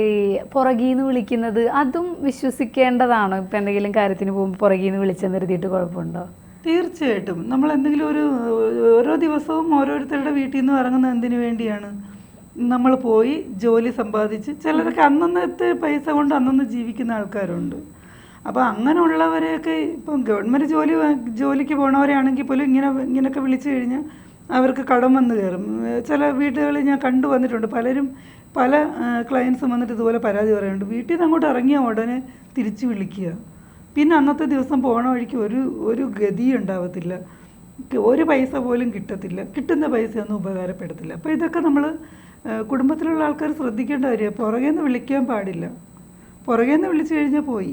ഈ പുറകീന്ന് വിളിക്കുന്നത് അതും വിശ്വസിക്കേണ്ടതാണോ? ഇപ്പം എന്തെങ്കിലും കാര്യത്തിന് പോകുമ്പോൾ പുറകീന്ന് വിളിച്ച് നിർത്തിയിട്ട് കുഴപ്പമുണ്ടോ? തീർച്ചയായിട്ടും. നമ്മൾ എന്തെങ്കിലും ഒരു ഓരോ ദിവസവും ഓരോരുത്തരുടെ വീട്ടിൽ നിന്ന് ഇറങ്ങുന്ന എന്തിനു വേണ്ടിയാണ്? നമ്മൾ പോയി ജോലി സമ്പാദിച്ച് ചിലരൊക്കെ അന്നന്നത്തെ പൈസ കൊണ്ട് അന്നന്ന് ജീവിക്കുന്ന ആൾക്കാരുണ്ട്. അപ്പോൾ അങ്ങനെയുള്ളവരെയൊക്കെ ഇപ്പം ഗവൺമെന്റ് ജോലി ജോലിക്ക് പോണവരാണെങ്കിൽ പോലും ഇങ്ങനെ ഇങ്ങനെയൊക്കെ വിളിച്ചു കഴിഞ്ഞാൽ അവർക്ക് കടം വന്ന് കയറും. ചില വീടുകളിൽ ഞാൻ കണ്ടു വന്നിട്ടുണ്ട്. പലരും പല ക്ലയൻസും വന്നിട്ട് ഇതുപോലെ പരാതി പറയുന്നുണ്ട്. വീട്ടിൽ നിന്ന് അങ്ങോട്ട് ഇറങ്ങിയ ഉടനെ തിരിച്ചു വിളിക്കുക. പിന്നെ അന്നത്തെ ദിവസം പോണ വഴിക്ക് ഒരു ഒരു ഗതി ഉണ്ടാവത്തില്ല. ഒരു പൈസ പോലും കിട്ടത്തില്ല. കിട്ടുന്ന പൈസയൊന്നും ഉപകാരപ്പെടത്തില്ല. അപ്പോൾ ഇതൊക്കെ നമ്മൾ കുടുംബത്തിലുള്ള ആൾക്കാർ ശ്രദ്ധിക്കേണ്ട കാര്യമാണ്. പുറകേന്ന് വിളിക്കാൻ പാടില്ല. പുറകേന്ന് വിളിച്ചു കഴിഞ്ഞാൽ പോയി.